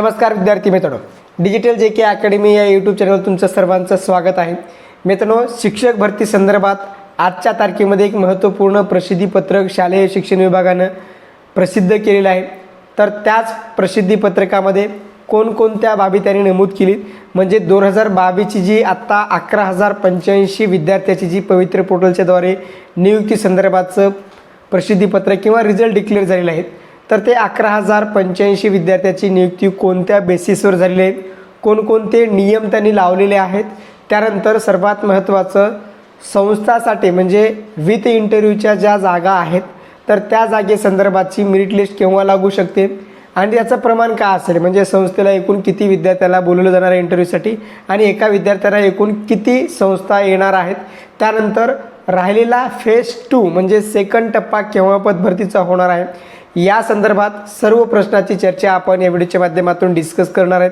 नमस्कार विद्यार्थी मित्रांनो. डिजिटल जे के अकॅडमी या यूट्यूब चॅनलवर तुमचं सर्वांचं स्वागत आहे. मित्रांनो शिक्षक भरती संदर्भात आजच्या तारखेमध्ये एक महत्त्वपूर्ण प्रसिद्धीपत्रक शालेय शिक्षण विभागानं प्रसिद्ध केलेलं आहे. तर त्याच प्रसिद्धीपत्रकामध्ये कोणकोणत्या बाबी त्यांनी नमूद केली? म्हणजे दोन हजार बावीसची जी आत्ता अकरा हजार पंच्याऐंशी विद्यार्थ्याची जी पवित्र पोर्टलच्याद्वारे नियुक्ती संदर्भाचं प्रसिद्धीपत्रक किंवा रिझल्ट डिक्लेअर झालेले आहेत तर ते अकरा हजार पंच्याऐंशी विद्यार्थ्याची नियुक्ती कोणत्या बेसिसवर झालेली आहे कोणकोणते नियम त्यांनी लावलेले आहेत? त्यानंतर सर्वात महत्त्वाचं संस्थासाठी म्हणजे विथ इंटरव्ह्यूच्या ज्या जागा आहेत तर त्या जागेसंदर्भातची मेरिट लिस्ट केव्हा लागू शकते? आणि त्याचं प्रमाण काय असेल? म्हणजे संस्थेला एकूण किती विद्यार्थ्याला बोलवलं जाणार आहे इंटरव्ह्यूसाठी आणि एका विद्यार्थ्याला एकूण किती संस्था येणार आहेत? त्यानंतर राहिलेला फेज टू म्हणजे सेकंड टप्पा केव्हा पदभरतीचा होणार आहे? या संदर्भात सर्व प्रश्नाची चर्चा आपण या व्हिडिओच्या माध्यमातून डिस्कस करणार आहेत.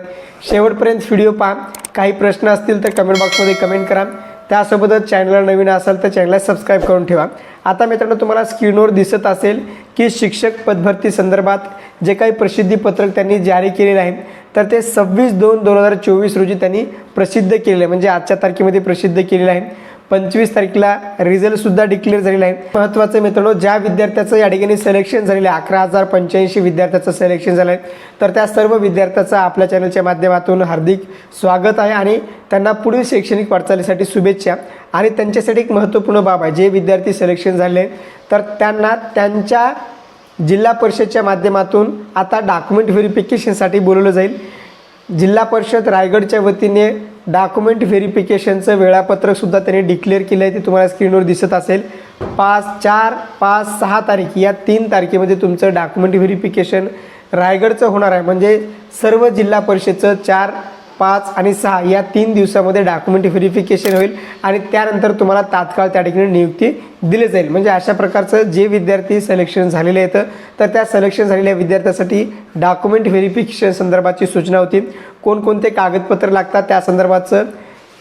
शेवटपर्यंत व्हिडिओ पहा. काही प्रश्न असतील तर कमेंट बॉक्समध्ये कमेंट करा. त्यासोबतच चॅनलला नवीन असाल तर चॅनलला सबस्क्राईब करून ठेवा. आता मित्रांनो तुम्हाला स्क्रीनवर दिसत असेल की शिक्षक पदभरती संदर्भात जे काही प्रसिद्धीपत्रक त्यांनी जारी केलेलं आहे तर ते सव्वीस दोन दोन हजार चोवीस रोजी त्यांनी प्रसिद्ध केलेलं आहे म्हणजे आजच्या तारखेमध्ये प्रसिद्ध केलेलं आहे पंचवीस तारखेला रिझल्टसुद्धा डिक्लेअर झालेला आहे. महत्त्वाचं मित्रांनो ज्या विद्यार्थ्याचं या ठिकाणी सिलेक्शन झालेलं आहे अकरा हजार पंच्याऐंशी विद्यार्थ्याचं सिलेक्शन झालं आहे. तर त्या सर्व विद्यार्थ्याचं आपल्या चॅनलच्या माध्यमातून हार्दिक स्वागत आहे आणि त्यांना पुढील शैक्षणिक वाटचालीसाठी शुभेच्छा. आणि त्यांच्यासाठी एक महत्त्वपूर्ण बाब आहे जे विद्यार्थी सिलेक्शन झाले तर त्यांना त्यांच्या जिल्हा परिषदच्या माध्यमातून आता डॉक्युमेंट व्हेरिफिकेशनसाठी बोलवलं जाईल. जिल्हा परिषद रायगडच्या वतीने डॉक्युमेंट व्हेरिफिकेशनचं वेळापत्रकसुद्धा त्यांनी डिक्लेअर केलं आहे ते तुम्हाला स्क्रीनवर दिसत असेल. पाच चार पाच सहा तारीख या तीन तारखेमध्ये तुमचं डॉक्युमेंट व्हेरिफिकेशन रायगडचं होणार आहे. म्हणजे सर्व जिल्हा परिषदचं चार पाच आणि सहा या तीन दिवसामध्ये डॉक्युमेंट व्हेरिफिकेशन होईल आणि त्यानंतर तुम्हाला तात्काळ त्या ठिकाणी नियुक्ती दिली जाईल. म्हणजे अशा प्रकारचं जे विद्यार्थी सिलेक्शन झालेले आहेत तर त्या सिलेक्शन झालेल्या विद्यार्थ्यासाठी डॉक्युमेंट व्हेरिफिकेशन संदर्भाची सूचना होती. कोणकोणते कागदपत्र लागतात त्या संदर्भाचं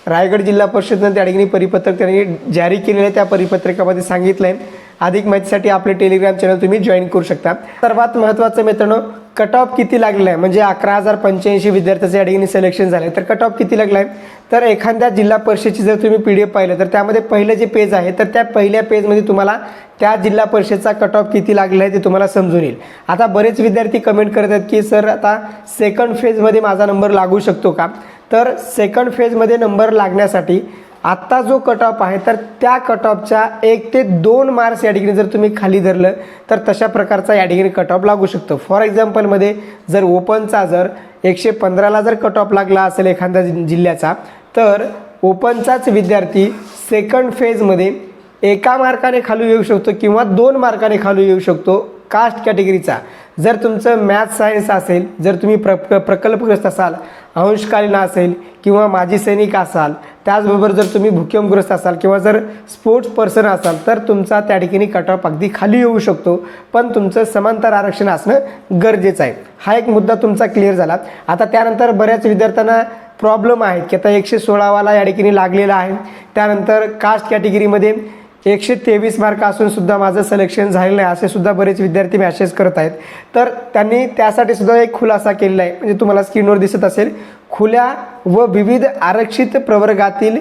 रायगड जिल्हा परिषदनं त्या ठिकाणी परिपत्रक त्यांनी जारी केलेलं आहे. त्या परिपत्रकामध्ये सांगितलं आहे अधिक माहितीसाठी आपले टेलिग्राम चॅनल तुम्ही जॉईन करू शकता. सर्वात महत्त्वाचं मित्रांनो कट ऑफ किती लागलेला आहे म्हणजे अकरा हजार पंच्याऐंशी विद्यार्थ्याचं या ठिकाणी सिलेक्शन झालं. आहे तर कट ऑफ किती लागला आहे तर एखाद्या जिल्हा परिषदेची जर तुम्ही पी डी एफ पाहिलं तर त्यामध्ये पहिलं जे पेज आहे तर त्या पहिल्या पेजमध्ये तुम्हाला त्या जिल्हा परिषदचा कट ऑफ किती लागलेला आहे ते तुम्हाला समजून येईल. आता बरेच विद्यार्थी कमेंट करत आहेत की सर आता सेकंड फेजमध्ये माझा नंबर लागू शकतो का? तर सेकंड फेजमध्ये नंबर लागण्यासाठी आत्ता जो कट ऑफ आहे तर त्या कट ऑफच्या एक ते दोन मार्क्स या ठिकाणी जर तुम्ही खाली धरलं तर तशा प्रकारचा या ठिकाणी कट ऑफ लागू शकतो. फॉर एक्झाम्पलमध्ये जर ओपनचा जर एकशे पंधराला जर कट ऑफ लागला असेल एखाद्या जि- जिल्ह्याचा तर ओपनचाच विद्यार्थी सेकंड फेजमध्ये एका मार्काने खाली येऊ शकतो किंवा दोन मार्काने खाली येऊ शकतो कास्ट कॅटेगरीचा. जर तुमचं मॅथ सायन्स असेल जर तुम्ही प्र प्रकल्पग्रस्त असाल अंशकालीन असेल किंवा माजी सैनिक असाल त्याचबरोबर जर तुम्ही भूकंपग्रस्त असाल किंवा जर स्पोर्ट्स पर्सन असाल तर तुमचा त्या ठिकाणी कट ऑफ अगदी खाली येऊ शकतो. पण तुमचं समांतर आरक्षण असणं गरजेचं आहे. हा एक मुद्दा तुमचा क्लिअर झाला. आता त्यानंतर बऱ्याच विद्यार्थ्यांना प्रॉब्लेम आहेत की आता एकशे सोळावाला या ठिकाणी लागलेला आहे. त्यानंतर कास्ट कॅटेगरीमध्ये एकशे तेवीस मार्क असून सुद्धा माझं सिलेक्शन झालेलं नाही असे सुद्धा बरेच विद्यार्थी मॅसेज करत आहेत. तर त्यांनी त्यासाठी सुद्धा एक खुलासा केलेला आहे. म्हणजे तुम्हाला स्क्रीनवर दिसत असेल खुल्या व विविध आरक्षित प्रवर्गातील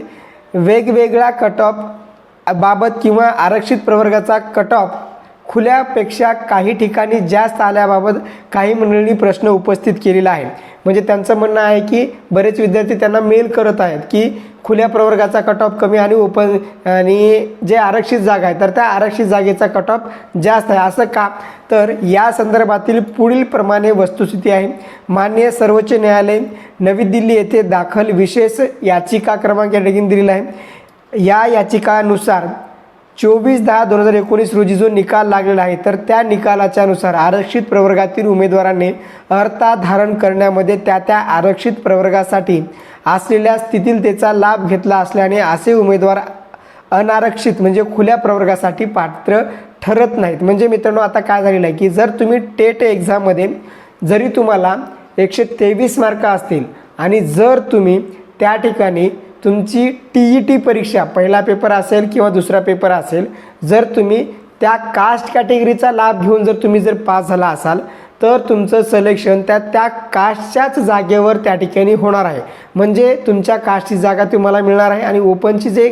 वेगवेगळ्या कट ऑफ बाबत किंवा आरक्षित प्रवर्गाचा कट ऑफ खुल्यापेक्षा काही ठिकाणी जास्त आल्याबाबत काही मंडळींनी प्रश्न उपस्थित केलेला आहे. म्हणजे त्यांचं म्हणणं आहे की बरेच विद्यार्थी त्यांना मेल करत आहेत की खुल्या प्रवर्गाचा कट ऑफ कमी आणि ओपन आणि जे आरक्षित जागा आहे तर त्या आरक्षित जागेचा कट ऑफ जास्त आहे. असं का? तर या संदर्भातील पुढील प्रमाणे वस्तुस्थिती आहे. मान्य सर्वोच्च न्यायालय नवी दिल्ली येथे दाखल विशेष याचिका क्रमांक या ठिकाणी दिलेला आहे. या याचिकानुसार चोवीस दहा दोन हजार एकोणीस रोजी जो निकाल लागलेला आहे तर त्या निकालाच्यानुसार आरक्षित प्रवर्गातील उमेदवारांनी अर्था धारण करण्यामध्ये त्या त्या आरक्षित प्रवर्गासाठी असलेल्या स्थितीलतेचा लाभ घेतला असल्याने असे उमेदवार अनारक्षित म्हणजे खुल्या प्रवर्गासाठी पात्र ठरत नाहीत. म्हणजे मित्रांनो आता काय झालेलं आहे की जर तुम्ही टेट एक्झाममध्ये जरी तुम्हाला एकशे तेवीस मार्क असतील आणि जर तुम्ही त्या ठिकाणी तुमची टी ई टी परीक्षा पहिला पेपर असेल किंवा दुसरा पेपर असेल जर तुम्ही त्या कास्ट कॅटेगरीचा लाभ घेऊन जर तुम्ही जर पास झाला असाल तर तुमचं सलेक्शन त्या त्या कास्टच्याच जागेवर त्या ठिकाणी होणार आहे. म्हणजे तुमच्या कास्टची जागा तुम्हाला मिळणार आहे आणि ओपनची जे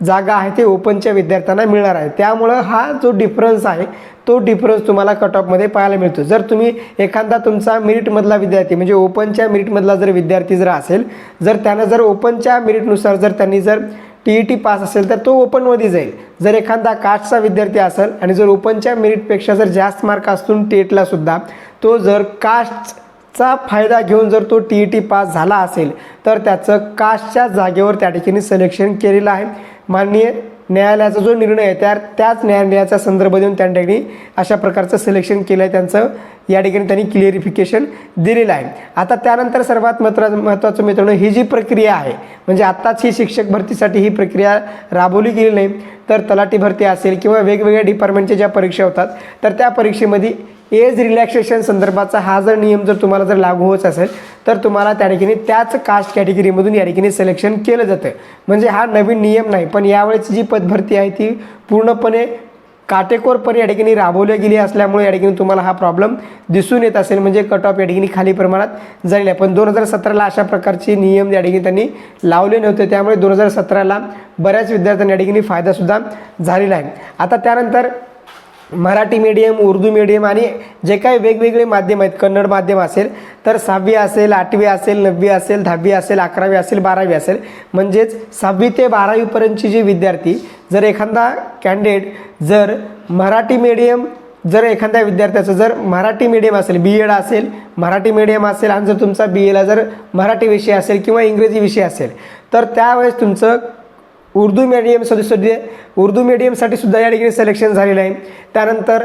जागा आहे ते ओपनच्या विद्यार्थ्यांना मिळणार आहे. त्यामुळं हा जो डिफरन्स आहे तो डिफरन्स तुम्हाला कट ऑफमध्ये पाहायला मिळतो. जर तुम्ही एखादा तुमचा मेरिटमधला विद्यार्थी म्हणजे ओपनच्या मेरिटमधला जर विद्यार्थी जर असेल जर त्यानं जर ओपनच्या मेरिटनुसार जर त्यांनी जर टी ई टी पास असेल तर तो ओपनमध्ये जाईल. जर एखादा कास्टचा विद्यार्थी असेल आणि जर ओपनच्या मेरिटपेक्षा जर जास्त मार्क असतील टेटला सुद्धा तो जर कास्टचा फायदा घेऊन जर तो टी ई टी पास झाला असेल तर त्याचं कास्टच्या जागेवर त्या ठिकाणी सिलेक्शन केलेलं आहे. माननीय न्यायालयाचा जो निर्णय आहे त्या त्याच न्यायालयाचा संदर्भ देऊन त्या ठिकाणी अशा प्रकारचं सिलेक्शन केलं आहे त्यांचं. या ठिकाणी त्यांनी क्लिअरिफिकेशन दिलेलं आहे. आता त्यानंतर सर्वात महत्वा महत्त्वाचं मित्रांनो ही जी प्रक्रिया आहे म्हणजे आत्ताच ही शिक्षक भरतीसाठी ही प्रक्रिया राबवली गेली नाही तर तलाठी भरती असेल किंवा वेगवेगळ्या डिपार्टमेंटच्या ज्या परीक्षा होतात तर त्या परीक्षेमध्ये एज रिलॅक्सेशन संदर्भाचा हा जर नियम जर तुम्हाला जर लागू होत असेल तर तुम्हाला त्या ठिकाणी त्याच कास्ट कॅटेगरीमधून या ठिकाणी सिलेक्शन केलं जातं. म्हणजे हा नवीन नियम नाही पण यावेळेची जी पदभरती आहे ती पूर्णपणे काटेकोरपणे या ठिकाणी राबवल्या गेली असल्यामुळे या ठिकाणी तुम्हाला हा प्रॉब्लेम दिसून येत असेल. म्हणजे कट ऑफ या ठिकाणी खाली प्रमाणात झालेला आहे. पण दोन हजार सतराला अशा प्रकारचे नियम या ठिकाणी त्यांनी लावले नव्हते. त्यामुळे दोन हजार सतराला बऱ्याच विद्यार्थ्यांना या ठिकाणी फायदासुद्धा झालेला आहे. आता त्यानंतर मराठी मीडियम उर्दू मीडियम आणि जे काही वेगवेगळे माध्यम आहेत कन्नड माध्यम असेल तर सहावी असेल आठवी असेल नववी असेल दहावी असेल अकरावी असेल बारावी असेल. म्हणजेच सहावी ते बारावीपर्यंतची जी विद्यार्थी जर एखादा कॅन्डिडेट जर मराठी मीडियम जर एखाद्या विद्यार्थ्याचं जर मराठी मीडियम असेल बी एड असेल मराठी मीडियम असेल आणि जर तुमचा बी एला जर मराठी विषय असेल किंवा इंग्रजी विषय असेल तर त्यावेळेस तुमचं उर्दू मीडियमसाठी सुद्धा उर्दू मीडियमसाठी सुद्धा या ठिकाणी सिलेक्शन झालेलं आहे. त्यानंतर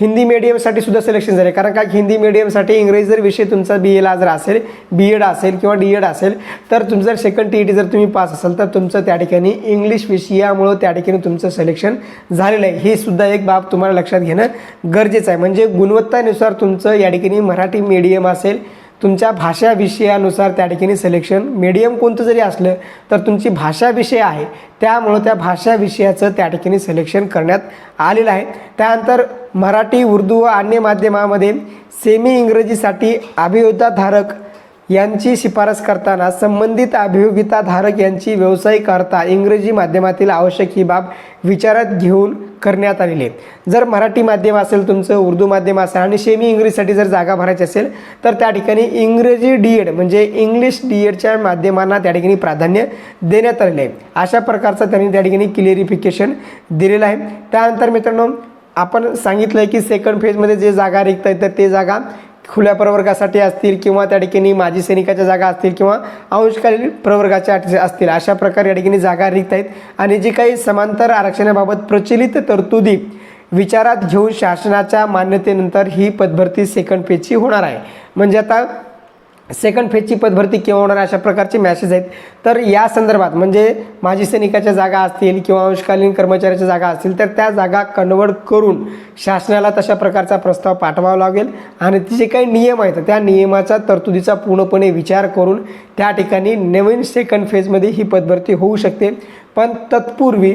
हिंदी मीडियमसाठी सुद्धा सिलेक्शन झाले. कारण का हिंदी मीडियमसाठी इंग्रजी जर विषय तुमचा बी एला जर असेल बी एड असेल किंवा डी एड असेल तर तुमचं जर सेकंड टी ई टी जर तुम्ही पास असाल तर तुमचं त्या ठिकाणी इंग्लिश विषयामुळं त्या ठिकाणी तुमचं सिलेक्शन झालेलं आहे. ही सुद्धा एक बाब तुम्हाला लक्षात घेणं गरजेचं आहे. म्हणजे गुणवत्तानुसार तुमचं या ठिकाणी मराठी मीडियम असेल तुमच्या भाषा विषयानुसार त्या ठिकाणी सिलेक्शन मीडियम कोणतं जरी असलं तर तुमची भाषा विषय आहे. त्यामुळं त्या भाषा विषयाचं त्या ठिकाणी सिलेक्शन करण्यात आलेलं आहे. त्यानंतर मराठी उर्दू व अन्य माध्यमामध्ये सेमी इंग्रजीसाठी अभियोद्धाधारक यांची शिफारस करताना संबंधित अभियोगिताधारक यांची व्यवसाय करता इंग्रजी माध्यमातील आवश्यक ही बाब विचारात घेऊन करण्यात आलेली आहे. जर मराठी माध्यम असेल तुमचं उर्दू माध्यम असेल आणि सेमी इंग्रजीसाठी जर जागा भरायची असेल तर त्या ठिकाणी इंग्रजी डी एड म्हणजे इंग्लिश डी एडच्या माध्यमांना त्या ठिकाणी प्राधान्य देण्यात आलेलं आहे. अशा प्रकारचं त्यांनी त्या ठिकाणी क्लिअरिफिकेशन दिलेलं आहे. त्यानंतर मित्रांनो आपण सांगितलं आहे की सेकंड फेजमध्ये जे जागा रिक्त आहेत तर ते जागा खुल्या प्रवर्गासाठी असतील किंवा त्या ठिकाणी माजी सैनिकाच्या जागा असतील किंवा अंशकालीन प्रवर्गाच्या असतील अशा प्रकारे या ठिकाणी जागा रिक्त आहेत. आणि जी काही समांतर आरक्षणाबाबत प्रचलित तरतुदी विचारात घेऊन शासनाच्या मान्यतेनंतर ही पदभरती सेकंड पेजची होणार आहे. म्हणजे आता सेकंड फेजची पदभरती केव्हा होणार अशा प्रकारचे मॅसेज आहेत. तर या संदर्भात म्हणजे माजी सैनिकाच्या जागा असतील किंवा अंशकालीन कर्मचाऱ्याच्या जागा असतील तर त्या जागा कन्वर्ट करून शासनाला तशा प्रकारचा प्रस्ताव पाठवावा लागेल. आणि ते जे काही नियम आहेत त्या नियमाचा तरतुदीचा पूर्णपणे विचार करून त्या ठिकाणी नवीन सेकंड फेजमध्ये ही पदभरती होऊ शकते. पण तत्पूर्वी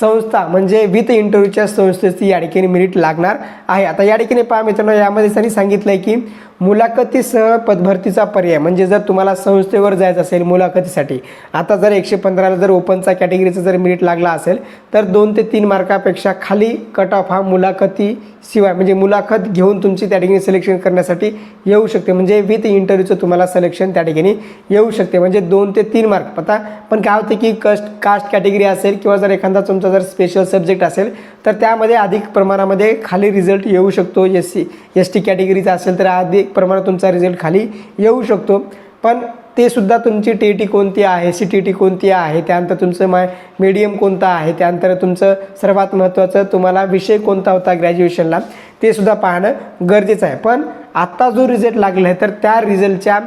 संस्था म्हणजे विथ इंटरव्ह्यूच्या संस्थेची या ठिकाणी मेरिट लागणार आहे. आता या ठिकाणी पहा मित्रांनो यामध्ये त्यांनी सांगितलं आहे की मुलाखतीसह पदभरतीचा पर्याय म्हणजे जर तुम्हाला संस्थेवर जायचं असेल मुलाखतीसाठी आता जर एकशे पंधराला जर ओपनचा कॅटेगरीचा जर मिनिट लागला असेल तर दोन ते तीन मार्कापेक्षा खाली कट ऑफ हा मुलाखती शिवाय म्हणजे मुलाखत घेऊन तुमची त्या ठिकाणी सिलेक्शन करण्यासाठी येऊ शकते. म्हणजे विथ इंटरव्ह्यूचं तुम्हाला सिलेक्शन त्या ठिकाणी येऊ शकते. म्हणजे दोन ते तीन मार्क. पता पण काय होते की कस्ट कास्ट कॅटेगरी असेल किंवा जर एखादा तुमचा जर स्पेशल सब्जेक्ट असेल तर त्यामध्ये अधिक प्रमाणामध्ये खाली रिझल्ट येऊ शकतो. एस सी एस टी कॅटेगरीचा असेल तर अधिक प्रमाणात तुमचा रिझल्ट खाली येऊ शकतो. पण ते सुद्धा तुमची टी टी कोणती आहे? सी टी टी कोणती आहे? त्यानंतर तुमचं माय मीडियम कोणता आहे? त्यानंतर तुमचं सर्वात महत्त्वाचं तुम्हाला विषय कोणता होता ग्रॅज्युएशनला ते सुद्धा पाहणं गरजेचं आहे. पण आत्ता जो रिझल्ट लागला आहे तर त्या रिझल्टच्या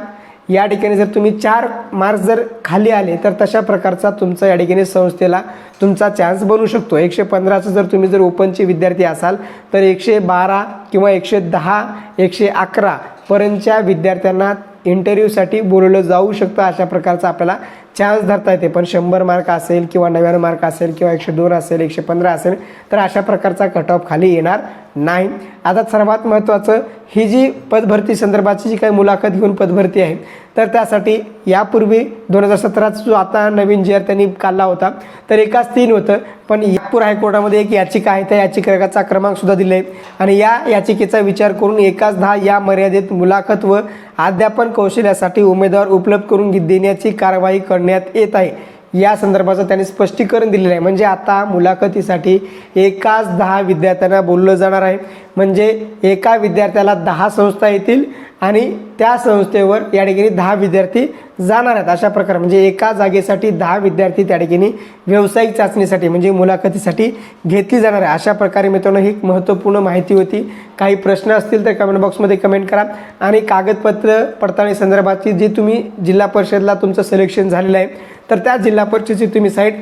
या ठिकाणी जर तुम्ही चार मार्क्स जर खाली आले तर तशा प्रकारचा तुमचा या ठिकाणी संस्थेला तुमचा चान्स बनू शकतो. एकशे पंधराचं जर तुम्ही जर ओपनचे विद्यार्थी असाल तर एकशे बारा किंवा एकशे दहा एकशे अकरा पर्यंतच्या विद्यार्थ्यांना इंटरव्ह्यूसाठी बोलवलं जाऊ शकतं. अशा प्रकारचा आपल्याला चान्स धरता येते. पण शंभर मार्क असेल किंवा नव्याण्णव मार्क असेल किंवा एकशे दोन असेल एकशे पंधरा असेल तर अशा प्रकारचा कट ऑफ खाली येणार नाही आता सर्वात महत्त्वाचं ही जी पदभरती संदर्भाची जी काही मुलाखत घेऊन पदभरती आहे तर त्यासाठी यापूर्वी दोन हजार सतराचा जो आता नवीन जी आर त्यांनी काढला होता तर एकाच तीन होतं. पण नागपूर हायकोर्टामध्ये एक याचिका आहे त्या याचिकेचा क्रमांकसुद्धा दिला दिले आहे. आणि या याचिकेचा विचार करून एकाच दहा या मर्यादेत मुलाखत व अध्यापन कौशल्यासाठी उमेदवार उपलब्ध करून देण्याची कारवाई करण्यात येत आहे. या संदर्भाचं त्यांनी स्पष्टीकरण दिलेलं आहे. म्हणजे आता मुलाखतीसाठी एकाच दहा विद्यार्थ्यांना बोललं जाणार आहे. म्हणजे एका विद्यार्थ्याला दहा संस्था येतील आणि त्या संस्थेवर या ठिकाणी दहा विद्यार्थी जाणार आहेत. अशा प्रकारे म्हणजे एका जागेसाठी दहा विद्यार्थी त्या ठिकाणी व्यावसायिक चाचणीसाठी म्हणजे मुलाखतीसाठी घेतली जाणार आहे. अशा प्रकारे मित्रांनो ही एक महत्त्वपूर्ण माहिती होती. काही प्रश्न असतील तर कमेंट बॉक्समध्ये कमेंट करा. आणि कागदपत्र पडताळणी संदर्भाची जी तुम्ही जिल्हा परिषदला तुमचं सिलेक्शन झालेलं आहे तर त्या जिल्हा परिषदेची तुम्ही साईट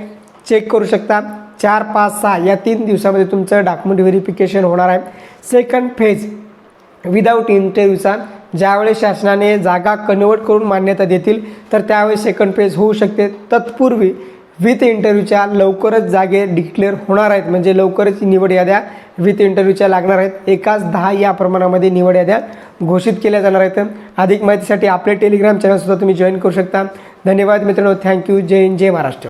चेक करू शकता. चार पाच सहा या तीन दिवसामध्ये तुमचं डॉक्युमेंट व्हेरिफिकेशन होणार आहे. सेकंड फेज विदाऊट इंटरव्ह्यूचा ज्यावेळेस शासनाने जागा कन्वर्ट करून मान्यता देतील तर त्यावेळेस सेकंड फेज होऊ शकते. तत्पूर्वी विथ इंटरव्ह्यूच्या लवकरच जागे डिक्लेअर होणार आहेत. म्हणजे लवकरच निवड याद्या विथ इंटरव्ह्यूच्या लागणार आहेत. एकाच दहा या प्रमाणामध्ये निवड याद्या घोषित केल्या जाणार आहेत. अधिक माहितीसाठी आपले टेलिग्राम चॅनलसुद्धा तुम्ही जॉईन करू शकता. धन्यवाद मित्रांनो. Thank you. जय हिंद. जय महाराष्ट्र.